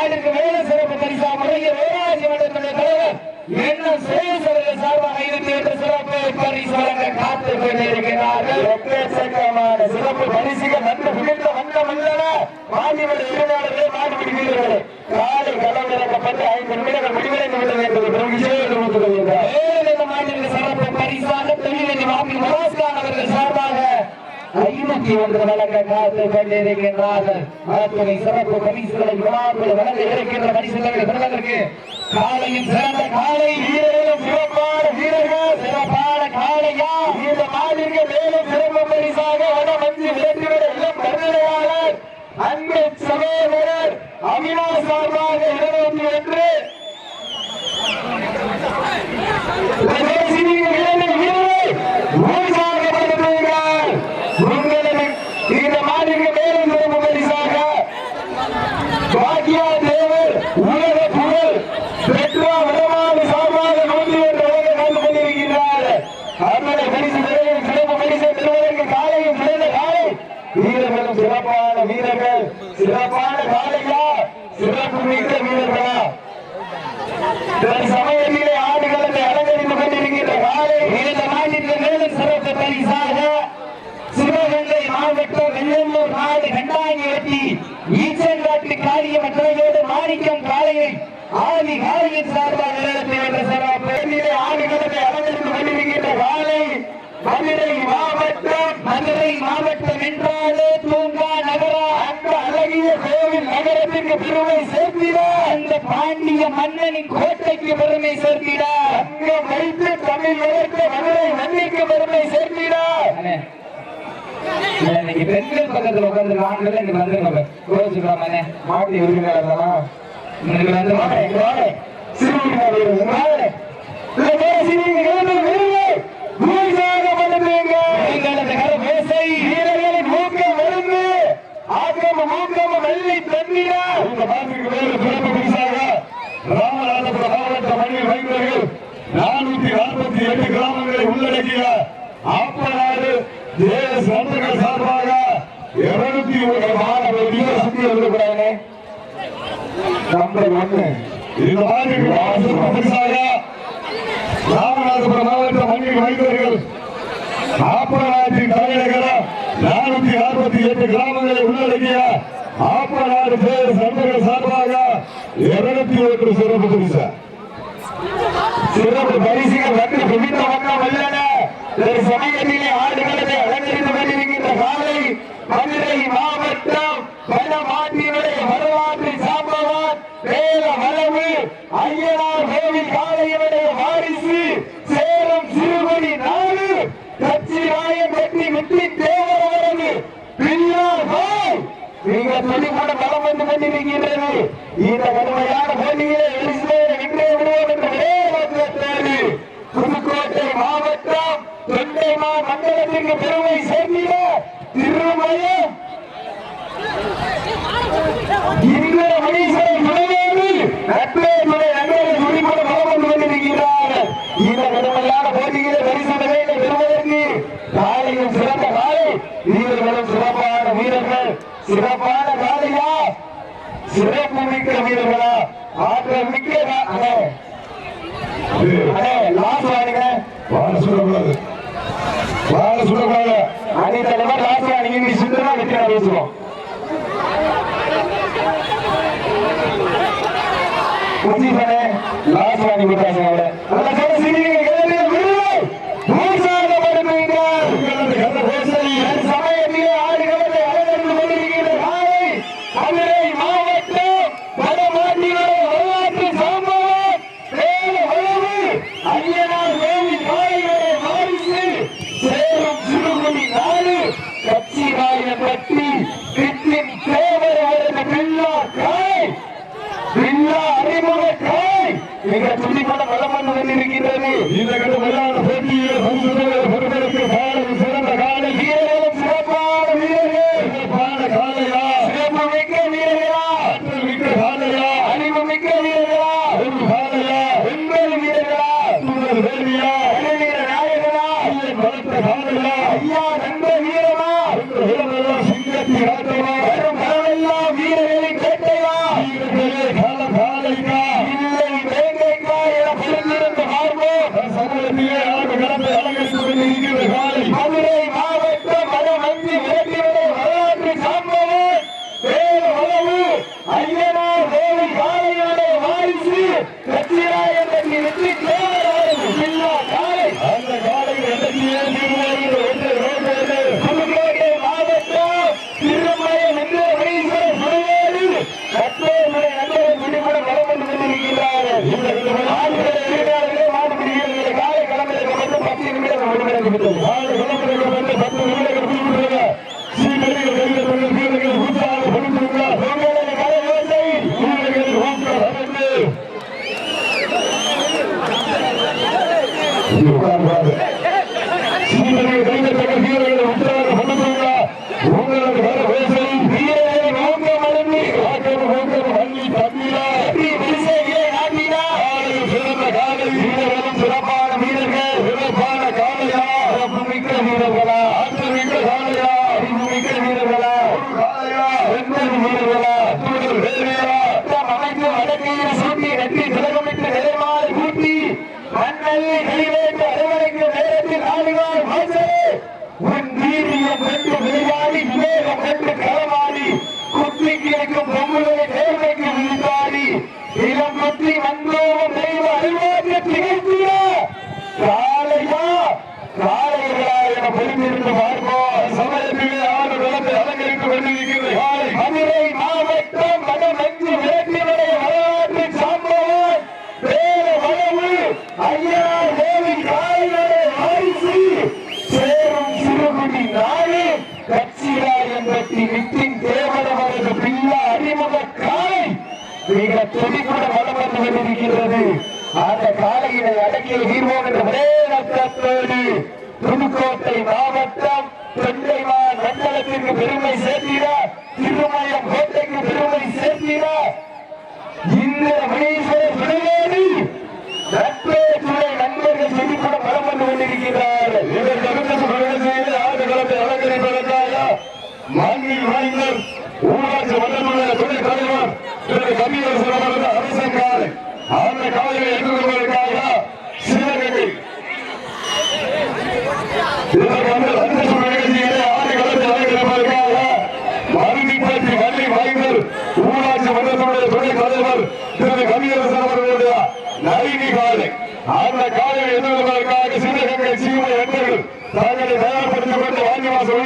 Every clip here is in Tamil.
வேலைக்கு வேலை சிறப்பு பரிசா முறையில் வேலாஜி மண்டலத்தினுடைய தலைவர் என்ன சுரேஸ்வரர்கள் சார்பாக இருபத்தி ஒன்று சிறப்பு பரிசு வழங்க காத்து கொண்டிருக்கிறார்கள் எக்கச்சக்கமான சிறப்பு பரிசுகள் வந்து குவிந்த வண்ணம் உள்ளன. மாநில இருநாடுகளே மாநில வீரர்களே காலை களம் இறக்கப்பட்டு ஐந்து நிமிடங்கள் முடிவடைந்து விட்டது என்பது பெரும் என்று மாநில சிறப்பு பரிசாக தொழிலதி மாமி மனோஸ்கான் அவர்கள் சார்பாக ஐநூத்தி ஒன்று வழங்க காத்து கொண்டிருக்கின்றார்கள் அத்துணை சிறப்பு பரிசுகளை விழாக்கள் வழங்க இருக்கின்ற பரிசுகளை பெறுவதற்கு காலையும் சிறந்த காலை வீரர்களும் சிறப்பான வீரர்கள் சிறப்பான காலையா இந்த மாதிரிக்கு மேலும் சிறப்பு பரிசாக வட மஞ்சு வேண்டுகிற இளம் கருணையாளர் அன்பு சகோதரர் அவினாஷ் சார்பாக இருநூற்றி ஒன்று இந்த மாதிரி மேலும் சிறப்பு பரிசாக பாக்கியா தேவர் உலக புகழ் பெட்ரா வடமாடு சார்பாக நூற்றி ஒன்று வழங்க கலந்து கொண்டிருக்கிறார் அவர்களை பரிசு பெறுவதற்கு சிறப்பு பரிசை பெறுவதற்கு காலையும் சிறந்த காலை வீரர்களும் சிறப்பான வீரர்கள் சிறப்பான காலையா சிறப்பு மிக்க வீரர்களா ஒரு சமயத்திலே ஆடுகளத்தை அலங்கரித்துக் கொண்டிருக்கின்ற காலை இந்த நாட்டிற்கு மேலும் சிறப்பு பரிசாக சிவகங்கை மாவட்டம் நாடு கண்டாங்கி வெட்டி ஈச்சங்காட்டு காரியமற்றவையோடு மாணிக்கம் காளையை ஆதி காளையின் சார்பாக நிலையத்தை என்ற சிறப்பு இதிலே ஆடுகளத்தை அலங்கரித்துக் கொண்டிருக்கின்ற காலை மதுரை மாவட்டம் மதுரை மாவட்டம் என்றாலே தூங்கா நகரா. அந்த அழகிய கோவில் நகரத்திற்கு பெருமை சேர்த்திட. அந்த பாண்டிய மன்னனின் கோட்டைக்கு பெருமை சேர்த்திட. வைத்து தமிழ் வளர்க்க மதுரை மண்ணிற்கு இன்னைக்கு பெண்கள் பக்கத்துல உட்கார்ந்து ஆண்கள் இன்னைக்கு வந்துருங்க யோசிக்கிறோம் மாட்டி உரிமையாளர் இன்னைக்கு வந்து ராமநாதபுரம் மாவட்ட மண்ணில் வைந்தவர்கள் நானூத்தி நாற்பத்தி எட்டு கிராமங்களை உள்ளடக்கிய ஆப்பநாடு தேச நண்பர்கள் சார்பாக இருநூத்தி ஒரு மாணவர்கள் சுற்றி வந்திருக்கிறாங்க நம்பர் ஒண்ணு இந்த மாதிரி பரிசாக ராமநாதபுரம் மாவட்ட மண்ணில் வைத்தவர்கள் ஆப்பநாட்டின் தலைநகரம் நானூத்தி நாற்பத்தி எட்டு கிராமங்களை உள்ளடக்கிய ஆப்பநாடு பேர் நண்பர்கள் சார்பாக இருநூத்தி ஒன்று சிறப்பு பரிசு. சிறப்பு பரிசுகள் வந்து குவிந்த வண்ணம் அல்லன ஒரு சமயத்திலே ஆடுகளத்தை மதுரை மாவட்டம் வடமாட்டினுடைய வரலாற்று சாம்பவான் வேல வளவு ஐயனார் கோவில் காளையனுடைய வாரிசு சேலம் சிறுகுடி நாடு கட்சி ராயம் வெட்டி வெற்றி தேவர் அவரது பின்னார் போய். மிக துணிப்பட பலம் வந்து கொண்டிருக்கின்றது. இந்த கடுமையான போட்டியிலே எலிசே இன்றே விடுவோம் என்ற ஒரே புதுக்கோட்டை மாவட்டம் தொண்டைமா மண்டலத்திற்கு பெருமை சேர்ந்திட சிறப்பான வீரர்கள் காலையா? சிறப்பு மிக்க வீரர்களா? ஆற்றல் மிக்க அண்ணே அண்ணே லாஸ்ட் வாடுங்க வாழ சொல்லக்கூடாது வாழ சொல்லக்கூடாது அணி தலைவர் லாஸ்ட் வாடுங்க நீ சுத்தமா வெற்றி பேசுவோம் புத்திசனே லாஸ்ட் வாடுங்க பேசுங்க அவரை அந்த சொல்ல சிரிங்க கேளுங்க விருது உற்சாகப்படுத்துங்க உங்களது கதை பேசலி என் சமயத்திலே ஆடுகளத்தை அலங்கரித்துக் கொண்டிருக்கின்ற காலை மதுரை மாவட்டம் வடமாட்டினுடைய வரலாற்று சம்பவம் வேல வளவு ஐயனார் கோவில் காளைகளுடைய வாரிசு சேலம் சிறுகுடி நாடு கட்சி ராயப்பட்டி கிட்டின் தேவர் அவரது பில்லா காய் பில்லா அறிமுக காய் மிக துடிப்பட வளம் வந்து கொண்டிருக்கின்றது இந்த கடுமையான போட்டியில் பரிசு பெறுவதற்கு Pablo பாடுபடும் பாடுபடும் சுற்றி வந்தோம். தெய்வ அறிவாக திகழ்த்திய காலையா? காலையா என பொறுத்திருந்து பார்ப்போம். சமயத்திலே ஆறு விளம்பர அலங்கரித்து கொண்டிருக்கிறது காலை மதுரை மாவட்டம் வடமஞ்சு வேட்டினுடைய வரலாற்று சாம்பவன் வேற வளவு ஐயா தேவி காலையிலே வாரிசு சேரும் சிறுகுடி நாடு கட்சியா என்பத்தி நித்தின் தேவன் அவரது பிள்ளை அறிமுக காலை. மிக துடிப்புடன் கொண்டிருக்கின்றது அந்த காலையினை அடக்கிய தீர்வோம் என்ற ஒரே நோக்கத்தோடு புதுக்கோட்டை மாவட்டம் தொண்டைமா மண்டலத்திற்கு பெருமை சேர்த்திட திருமயம் கோட்டைக்கு பெருமை சேர்த்திட இந்த மணீஸ்வர துணைவேதி நட்பே துணை நண்பர்கள் செழிப்புட பலம் வந்து கொண்டிருக்கிறார்கள் இவர் கவிஞர் பிரகடனத்தில் ஆண்டு கிழமை அலங்கரிப்பதற்காக மாண்பில் வாய்ந்தர் ஊராட்சி மன்றத்துள்ள துணை தலைவர் திரு கவியரசு அவர்கள் அரசங்க ಸಾಧ್ಯವಾದರು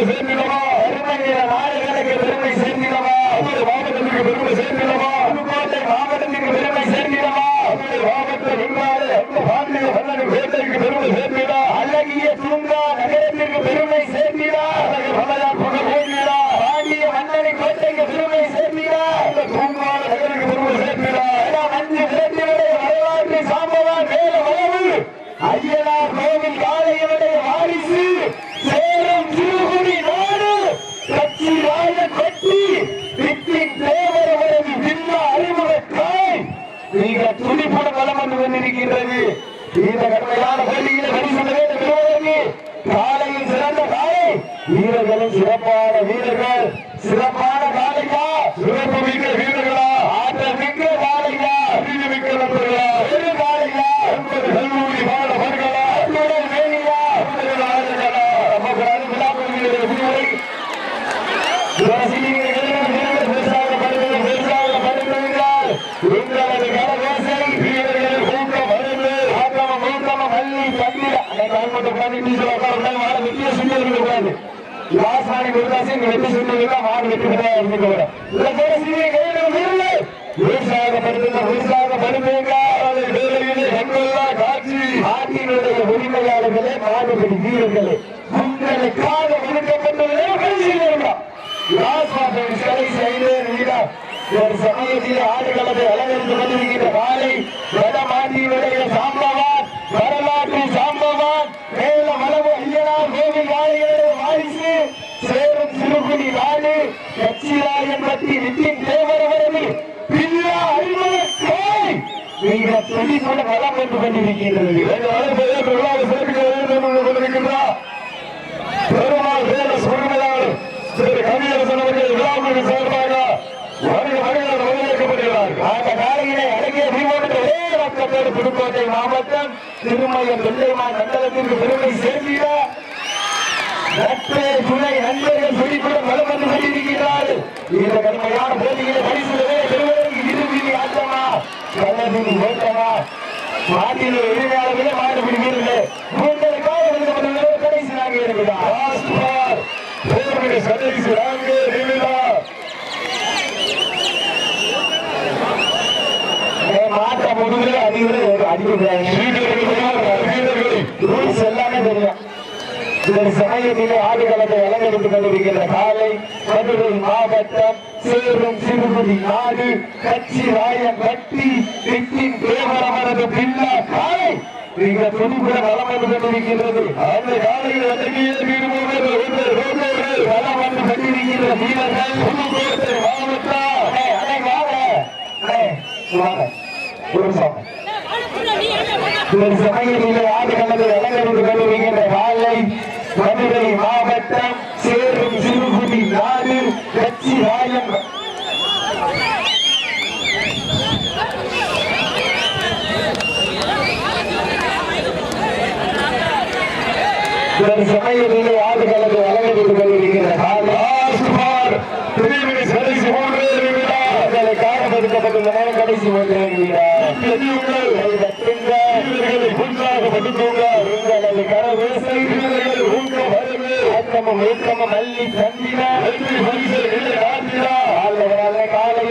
பெருமை சேர்ந்திடவா பெருமை நாடுகளுக்கு பெருமை சேர்ந்திடவா ஒவ்வொரு மாவட்டத்திற்கு பெருமை சேர்ந்திடவா வளம் வந்து கொண்டிருக்கின்றது இந்த கடுமையான லாஸ்ட் கொடுத்தாச்சு இங்க வெட்டி மாடு வெட்டி விட இருந்துக்க வரும் இந்த காட்சி. நாட்டினுடைய உரிமையாளர்களே மாடுபடி வீரர்களே மிக துடிப்புடன் வளம் வந்து கொண்டிருக்கின்றது பெருமாள் பேர சுருமையால் திரு கவியரசன் அவர்கள் விழாவுக்கு சார்பாக புதுக்கோட்டை மாவட்டம் திருமயம் வெள்ளைமான் மண்டலத்திற்கு பெருமை சேர்த்திட நட்பே துணை நண்பர்கள் துடிப்புடன் வளம் வந்து கொண்டிருக்கிறார்கள் இந்த கடுமையான போட்டிகளை பரிசுகளே கள்ளதிரி ஓட்டமா மாட்டின் உரிமையாளர்களே மாடுபிடி வீரர்களே உங்களுக்காக ஒதுக்கப்பட்டுள்ள கடைசி நாங்கள் இருக்கிறார் கடைசி நான்கு அதிகம் அடிக்கிறாங்க எல்லாமே தெரியும் இந்த சமயத்திலே ஆடுகளத்தை அலங்கரித்துக் கொண்டிருக்கின்ற காலை மதுரை மாவட்டம் சேரும் சிறுகுடி நாடு கட்சி ராயம் கட்டி வெட்டின் தேவரமரது பில்லா காலை. மிக துணிப்புடன் வளம் கொண்டிருக்கின்றது. அந்த காலையில் ரோட்டோர்கள் வளம் வந்து கொண்டிருக்கின்ற வீரர்கள் புதுக்கோட்டை மாவட்டம். ஒரு. இந்த சமயத்திலே ஆடுகளத்தை அலங்கரித்துக் கொண்டிருக்கின்ற மதுரை மாவட்டம் சேரும் சிறுகுடி நாடு கட்சி ராயம். இந்த சமயத்திலே ஆடுகளத்தை அலங்கரித்துக் கொண்டிருக்கின்ற கடைசி மூன்று வீரர் எதியுங்கள் வீரர்களை உங்களது கரவேசை வீரர்கள் ஏக்கமும் அள்ளி தந்தின வெற்றி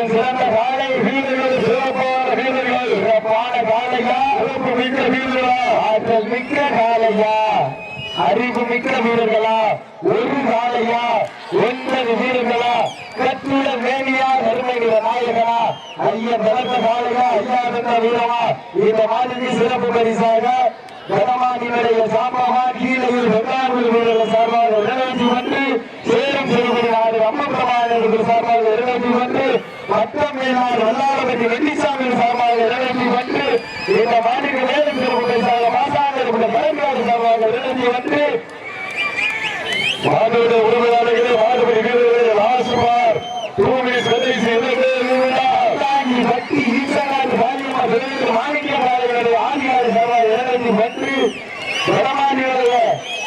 சிறந்த காலை. வீரர்கள் சிறப்பான வீரர்கள். சிறப்பான காலையா? சிறப்பு மிக்க வீரர்களா? ஆற்றல் மிக்க காலையா? அறிவு மிக்க வீரர்களா? ஒரு காலையா? பலத்த காலையா ஐயா என்ற வீரமா இந்த மாதிரி சிறப்பு பரிசாக வடமாநிலைய சார்பாக கீழையில் வெள்ளாளூர் வீரர்கள் சார்பாக நிறைவேற்றி வந்து சேலம் சிறுகுடி நாடு அம்மப்பிரமாணர்கள் சார்பாக நிறைவேற்றி வந்து மட்டம் மேலாளர் வல்லாரபதி வெள்ளிசாமி சார்பாக நிறைவேற்றி வந்து இந்த மாநில மேலும் சிறப்பு சார்பாக மாசாங்கர் கலைஞர் சார்பாக நிறைவேற்றி வந்து மாதோட உரிமையாளர்களே மாடுபடி வீரர்களே ராஜ்குமார் பூமி கடைசி இரண்டு நிமிடம் தாங்கி பட்டி ஈசனார் பாலியம்மா விரைவில் மாணிக்க பாளையனுடைய ஆதிகாரி சபை நிறைவேற்றி வந்து வடமாநிலைய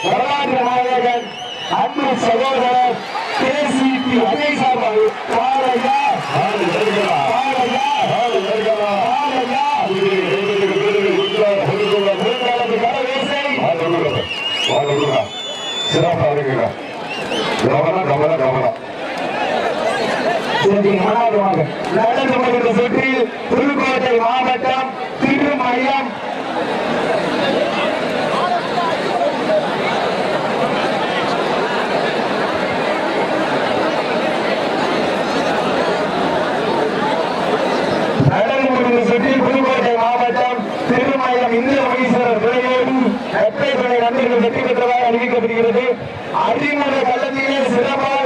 வரலாற்று நாயகன் அன்பு சகோதரர் கேசிபி அஜய் சார்பாக பாலையா ஆடு வருகிறா சிறப்பாக கவனம் கவனம் கவனம் நடந்து கொண்டிருந்த சுற்றில் புதுக்கோட்டை மாவட்டம் திருமயம் நடந்து கொண்டிருந்த சுற்றில் புதுக்கோட்டை மாவட்டம் திருமயம் இந்திர மகேஸ்வரர் துறையோடு நட்பை துணை நண்பர்கள் வெற்றி பெற்றதாக அறிவிக்கப்படுகிறது. அறிமுக கள்ளத்திலே சிறப்பாக